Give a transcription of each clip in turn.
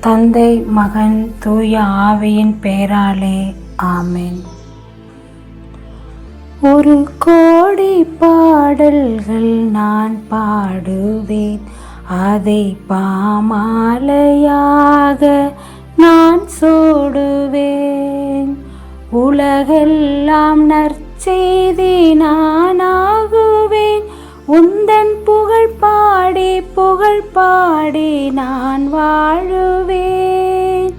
தந்தை மகன் தூய ஆவியின் பெயராலே ஆமேன். ஒரு கோடி பாடல்கள் நான் பாடுவேன். அதை பாமாலையாக நான் சோடுவேன். உலகெல்லாம் நற்செய்தி நான் பாடி நான் வாழுவேன்.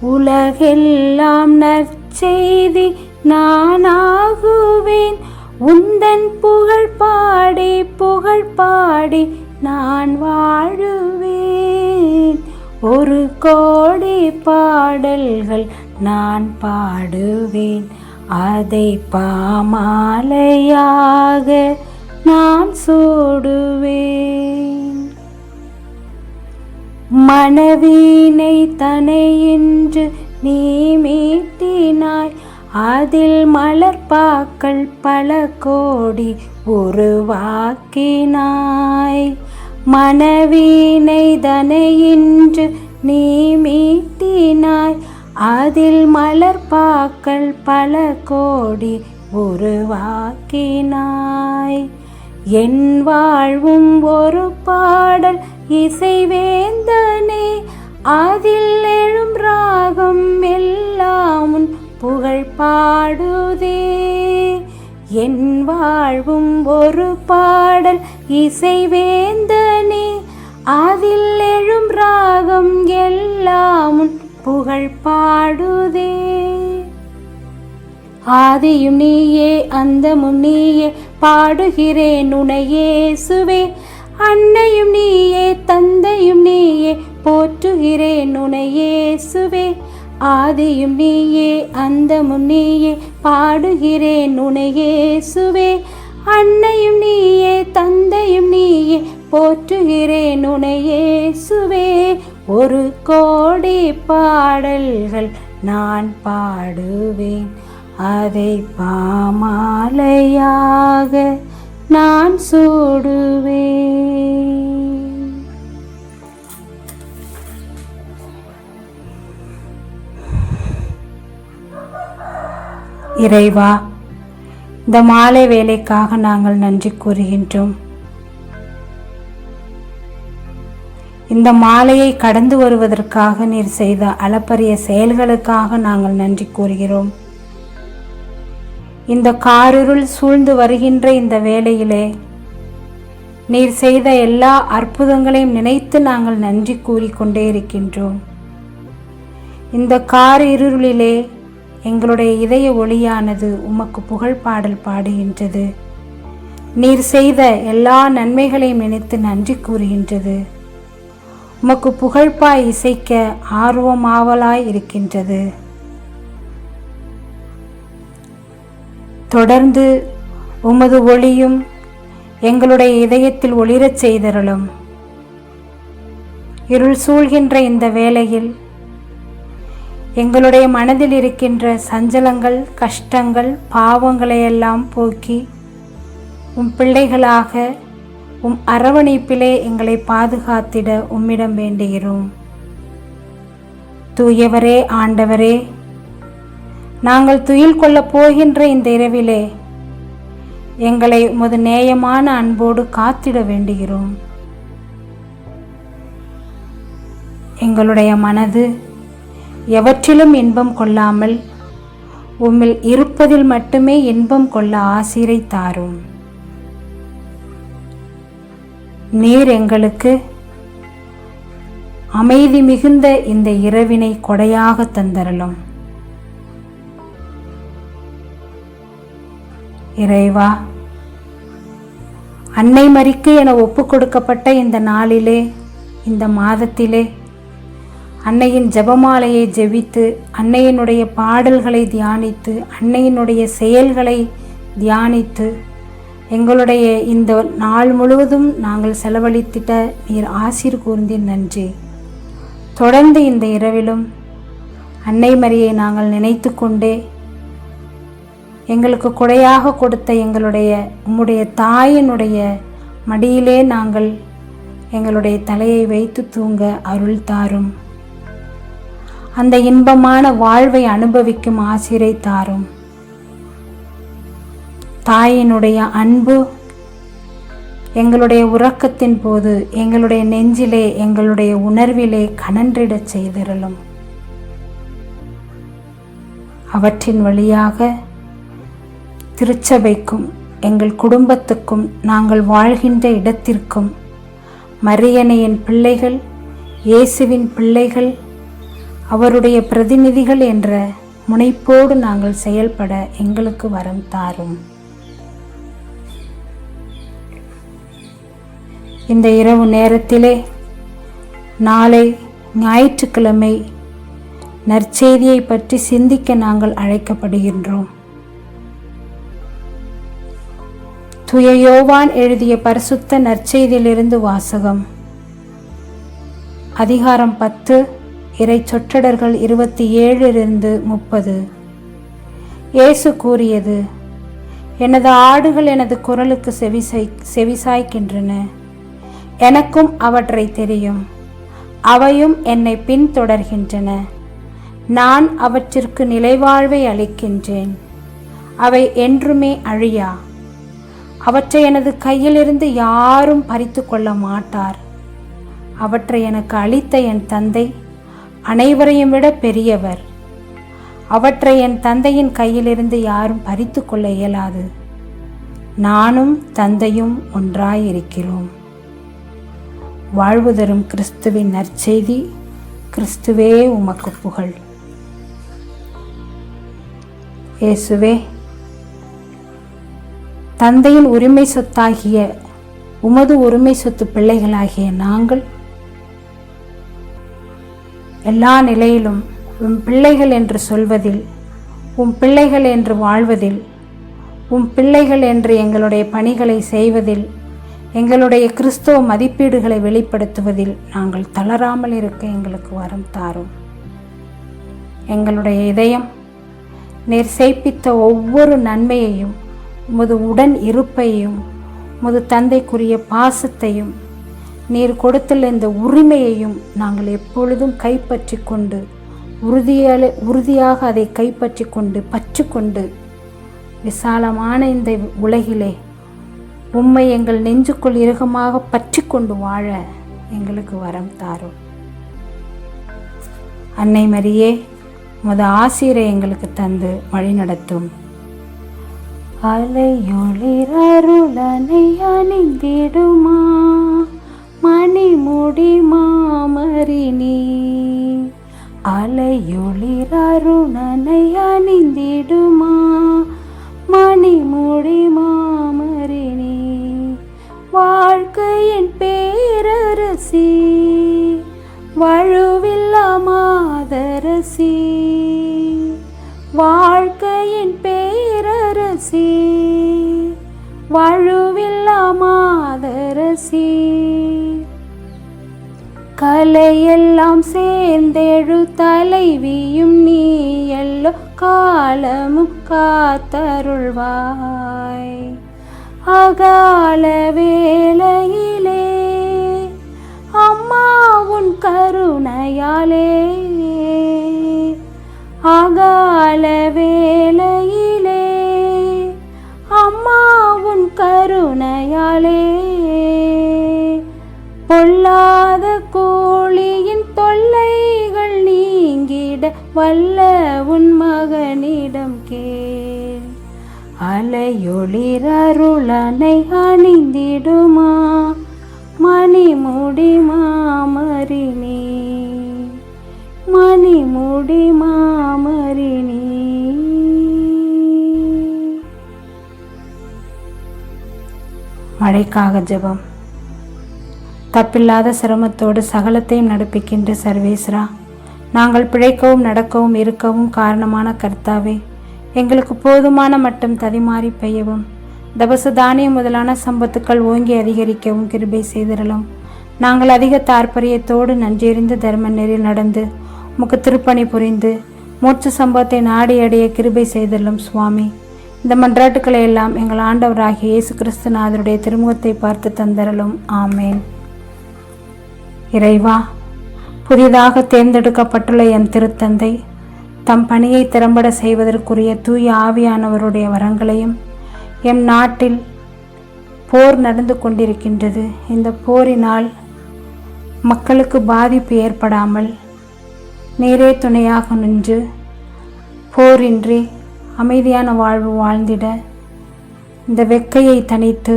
உலகெல்லாம் நற்செய்தி நானாகுவேன். உந்தன் புகழ் பாடி புகழ் பாடி நான் வாழுவேன். ஒரு கோடி பாடல்கள் நான் பாடுவேன். அதை பாமாலையாக நான் சூடுவேன். மனவீனை தனையின்று நீ மீட்டினாய். அதில் மலர்பாக்கள் பல கோடி உருவாக்கினாய் மனவீனை தனையின்று நீ மீட்டினாய். அதில் மலர்பாக்கள் பல கோடி உருவாக்கினாய் என் வாழ்வும் ஒரு பாடல் இசைவேந்தனே. அதில் எழும் ராகம் எல்லாம் உன் புகழ் பாடுதே. என் வாழ்வும் ஒரு பாடல் இசைவேந்தனே. அதில் எழும் ராகம் எல்லாம் உன் புகழ் பாடுதே. ஆதியும் நீயே அந்தமும் நீயே பாடுகிறேன் உனையேசுவே அன்னையும் நீயே தந்தையும் நீயே போற்றுகிறேன் உனையேசுவே ஆதியும் நீயே அந்தமும் நீயே பாடுகிறேன் உனையேசுவே அன்னையும் நீயே தந்தையும் நீயே போற்றுகிறேன் உனையேசுவே ஒரு கோடி பாடல்கள் நான் பாடுவேன். அதை பாமாலையாக நான் சூடுவேன். இறைவா இந்த மாலை வேலைக்காக நாங்கள் நன்றி கூறுகின்றோம். இந்த மாலையை கடந்து வருவதற்காக நீர் செய்த அளப்பரிய செயல்களுக்காக நாங்கள் நன்றி கூறுகிறோம். இந்த காரிருள் சூழ்ந்து வருகின்ற இந்த வேளையிலே நீர் செய்த எல்லா அற்புதங்களையும் நினைத்து நாங்கள் நன்றி கூறிக்கொண்டே இருக்கின்றோம். இந்த கார் இருளிலே எங்களுடைய இதய ஒளியானது உமக்கு புகழ் பாடல் பாடுகின்றது. நீர் செய்த எல்லா நன்மைகளையும் நினைத்து நன்றி கூறுகின்றது. உமக்கு புகழ்பாய் இசைக்க ஆர்வமாவலாய் இருக்கின்றது. தொடர்ந்து உமது ஒளியும் எங்களுடைய இதயத்தில் ஒளிரச் செய்தருளும். இருள் சூழ்கின்ற இந்த வேளையில் எங்களுடைய மனதில் இருக்கின்ற சஞ்சலங்கள் கஷ்டங்கள் பாவங்களையெல்லாம் போக்கி உம் பிள்ளைகளாக உம் அரவணைப்பிலே எங்களை பாதுகாத்திட உம்மிடம் வேண்டுகிறோம். தூயவரே ஆண்டவரே நாங்கள் துயில் கொள்ளப் போகின்ற இந்த இரவிலே எங்களை உமது நேயமான அன்போடு காத்திட வேண்டுகிறோம். எங்களுடைய மனது எவற்றிலும் இன்பம் கொள்ளாமல் உம்மில் இருப்பதில் மட்டுமே இன்பம் கொள்ள ஆசிரை தாரும் நீர் எங்களுக்கு அமைதி மிகுந்த இந்த இரவினை கொடையாக தந்தரலும். இறைவா அன்னை மறிக்கு என ஒப்பு கொடுக்கப்பட்ட இந்த நாளிலே இந்த மாதத்திலே அன்னையின் ஜெபமாலையை ஜெபித்து அன்னையினுடைய பாடல்களை தியானித்து அன்னையினுடைய செயல்களை தியானித்து எங்களுடைய இந்த நாள் முழுவதும் நாங்கள் செலவழித்திட்ட நீர் ஆசீர் கூர்ந்தி நன்றி. தொடர்ந்து இந்த இரவிலும் அன்னை மரியை நாங்கள் நினைத்து கொண்டே எங்களுக்கு கொடையாக கொடுத்த எங்களுடைய உம்முடைய தாயினுடைய மடியிலே நாங்கள் எங்களுடைய தலையை வைத்து தூங்க அருள் தாரும். அந்த இன்பமான வாழ்வை அனுபவிக்கும் ஆசிரை தாரும். தாயினுடைய அன்பு எங்களுடைய உறக்கத்தின் போது எங்களுடைய நெஞ்சிலே எங்களுடைய உணர்விலே கனன்றிடச் செய்திருளும் அவற்றின் வழியாக திருச்சபைக்கும் எங்கள் குடும்பத்துக்கும் நாங்கள் வாழ்கின்ற இடத்திற்கும் மரியணையின் பிள்ளைகள் இயேசுவின் பிள்ளைகள் அவருடைய பிரதிநிதிகள் என்ற முனைப்போடு நாங்கள் செயல்பட எங்களுக்கு வரம் தாரும். இந்த இரவு நேரத்திலே நாளை ஞாயிற்றுக்கிழமை நற்செய்தியை பற்றி சிந்திக்க நாங்கள் அழைக்கப்படுகின்றோம். துய யோவான் எழுதிய பரிசுத்த நற்செய்தியிலிருந்து வாசகம். அதிகாரம் பத்து இறை சொற்றடர்கள் இருபத்தி ஏழிலிருந்து முப்பது. இயேசு கூறியது எனது ஆடுகள் எனது குரலுக்கு செவிசை செவிசாய்க்கின்றன. எனக்கும் அவற்றை தெரியும். அவையும் என்னை பின்தொடர்கின்றன. நான் அவற்றிற்கு நிலைவாழ்வை அளிக்கின்றேன். அவை என்றுமே அழியா? அவற்றை எனது கையிலிருந்து யாரும் பறித்து கொள்ள மாட்டார். அவற்றை எனக்கு அளித்த என் தந்தை அனைவரையும் விட பெரியவர். அவற்றை என் தந்தையின் கையிலிருந்து யாரும் பறித்து கொள்ள இயலாது. நானும் தந்தையும் ஒன்றாயிருக்கிறோம். வாழ்வு தரும் கிறிஸ்துவின் நற்செய்தி கிறிஸ்துவே உமக்கு புகழ். இயேசுவே தந்தையின் உரிமை சொத்தாகிய உமது உரிமை சொத்து பிள்ளைகளாகிய நாங்கள் எல்லா நிலையிலும் உம் பிள்ளைகள் என்று சொல்வதில் உம் பிள்ளைகள் என்று வாழ்வதில் உம் பிள்ளைகள் என்று எங்களுடைய பணிகளை செய்வதில் எங்களுடைய கிறிஸ்துவ மதிப்பீடுகளை வெளிப்படுத்துவதில் நாங்கள் தளராமல் இருக்க எங்களுக்கு வரம் தாரும். எங்களுடைய இதயம் நீர் ஒவ்வொரு நன்மையையும் உமது உடன் இருப்பையும் உமது தந்தைக்குரிய பாசத்தையும் நீர் கொடுத்துள்ள இந்த உரிமையையும் நாங்கள் எப்பொழுதும் கைப்பற்றி கொண்டு உறுதியால உறுதியாக அதை கைப்பற்றி கொண்டு பற்று கொண்டு விசாலமான இந்த உலகிலே உம்மை எங்கள் நெஞ்சுக்குள் இறுகமாக பற்றி கொண்டு வாழ எங்களுக்கு வரம் தாரும். அன்னை மரியே முத ஆசிரியரை எங்களுக்கு தந்து வழிநடத்தும். அலையொளிரருளனை அணிந்திடுமா? மணிமுடி மாமரினி அலையொளிரருணனை அணிந்திடுமா? மணிமுடி மாமரினி வாழ்க்கையின் பேரரசி வழுவில்லா மாதரசி. கலையெல்லாம் சேர்ந்தெழு தலைவியும் நீ எல்லோ காலமும் காத்தருள்வாய். அகால வேளையிலே அம்மா உன் கருணையாலே. அகால வேளையிலே கருணையாலே பொல்லாத கோழியின் தொல்லைகள் நீங்கிட வல்ல உன் மகனிடம் கேள். அலையொளிரருளனை அணிந்திடுமா? மணிமுடி மாமரினி. மணிமுடி மாமரினி மழைக்காக ஜெபம். தப்பில்லாத சிரமத்தோடு சகலத்தையும் நடப்பிக்கின்ற சர்வேஸ்ரா நாங்கள் பிழைக்கவும் நடக்கவும் இருக்கவும் காரணமான கர்த்தாவே எங்களுக்கு போதுமான மட்டும் ததிமாறி பெய்யவும் தபசு தானியம் முதலான சம்பத்துக்கள் ஓங்கி அதிகரிக்கவும் கிருபை செய்திடலாம். நாங்கள் அதிக தாற்பரியத்தோடு நன்றெறிந்து தர்ம நெறியில் நடந்து உமக்கு திருப்பணி புரிந்து மூச்சு சம்பவத்தை நாடி அடைய கிருபை செய்திடலாம் சுவாமி. இந்த மன்றாட்டுக்களை எல்லாம் எங்கள் ஆண்டவராகிய இயேசு கிறிஸ்துநாதருடைய திருமுகத்தை பார்த்து தந்தரலும் ஆமேன். இறைவா புதிதாக தேர்ந்தெடுக்கப்பட்டுள்ள என் திருத்தந்தை தம் பணியை திறம்பட செய்வதற்குரிய தூய ஆவியானவருடைய வரங்களையும் எம் நாட்டில் போர் நடந்து கொண்டிருக்கின்றது. இந்த போரினால் மக்களுக்கு பாதிப்பு ஏற்படாமல் நேரே துணையாக நின்று போரின்றி அமைதியான வாழ்வு வாழ்ந்திட. இந்த வெக்கையை தணித்து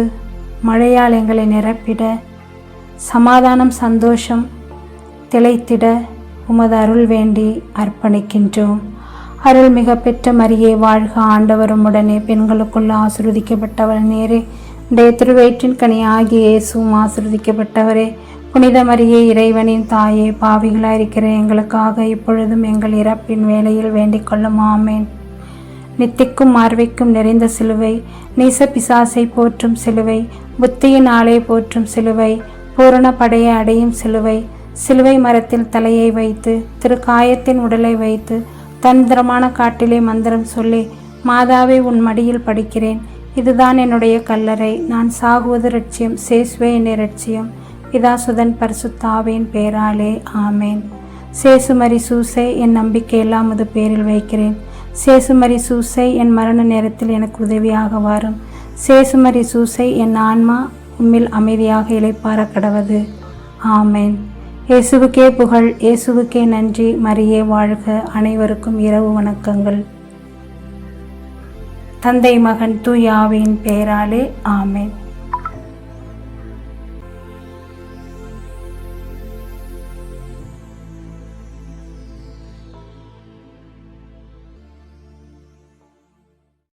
மழையால் எங்களை நிரப்பிட. சமாதானம் சந்தோஷம் திளைத்திட உமது அருள் வேண்டி அர்ப்பணிக்கின்றோம். அருள் மிக பெற்ற மரியே வாழ்க ஆண்டவரும் உடனே. பெண்களுக்குள்ள ஆசிர்வதிக்கப்பட்டவள் நேரே. உடைய திருவயிற்றின் கனி ஆகிய இயேசுவும் ஆசிர்வதிக்கப்பட்டவரே. புனித மரியே இறைவனின் தாயே பாவிகளாயிருக்கிற எங்களுக்காக இப்பொழுதும் எங்கள் இறப்பின் வேலையில் வேண்டிக் கொள்ளும் ஆமேன். நித்திக்கும் மார்வைக்கும் நிறைந்த சிலுவை நீச பிசாசை போற்றும் சிலுவை புத்தியின் ஆளை போற்றும் சிலுவை பூரண படையை அடையும் சிலுவை சிலுவை மரத்தில் தலையை வைத்து திருக்காயத்தின் உடலை வைத்து தந்திரமான காட்டிலே மந்திரம் சொல்லி மாதாவை உன் மடியில் படிக்கிறேன். இதுதான் என்னுடைய கல்லறை. நான் சாகுவது லட்சியம் சேசுவே என்னை ரட்சியம். பிதாசுதன் பரிசுத்தாவின் பேராலே ஆமேன். சேசுமரி சூசே என் நம்பிக்கையெல்லாம் அது பேரில் வைக்கிறேன். சேசுமரி சூசை என் மரண நேரத்தில் எனக்கு உதவியாக வாரும். சேசுமரி சூசை என் ஆன்மா உம்மில் அமைதியாக இழைப்பார கடவது. ஆமேன். இயேசுவுக்கே புகழ் இயேசுவுக்கே நன்றி. மரியே வாழ்க. அனைவருக்கும் இரவு வணக்கங்கள். தந்தை மகன் தூயாவின் பெயராலே ஆமேன்.